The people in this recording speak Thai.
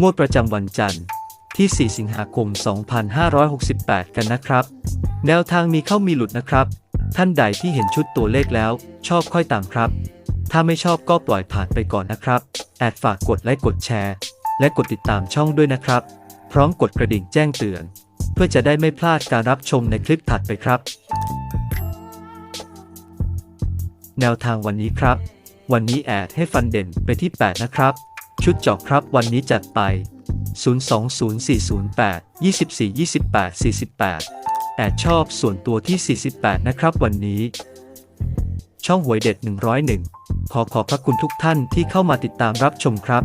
งวดประจำวันจันทร์ที่ 4 สิงหาคม 2568 กันนะครับ แนวทางมีเข้ามีหลุดนะครับ ท่านใดที่เห็นชุดตัวเลขแล้ว ชอบค่อยตามครับ ถ้าไม่ชอบก็ปล่อยผ่านไปก่อนนะครับ แอดฝากกดไลค์กดแชร์ และกดติดตามช่องด้วยนะครับ พร้อมกดกระดิ่งแจ้งเตือน เพื่อจะได้ไม่พลาดการรับชมในคลิปถัดไปครับ แนวทางวันนี้ครับ วันนี้แอดให้ฟันเด่นไปที่ 8 นะครับ ชุดเจาะครับวันนี้จัดไป 020408 24 28 48 แอดชอบส่วนตัวที่ 48 นะครับวันนี้ ช่องหวยเด็ด 101 ขอขอบพระคุณทุกท่านที่เข้ามาติดตามรับชมครับ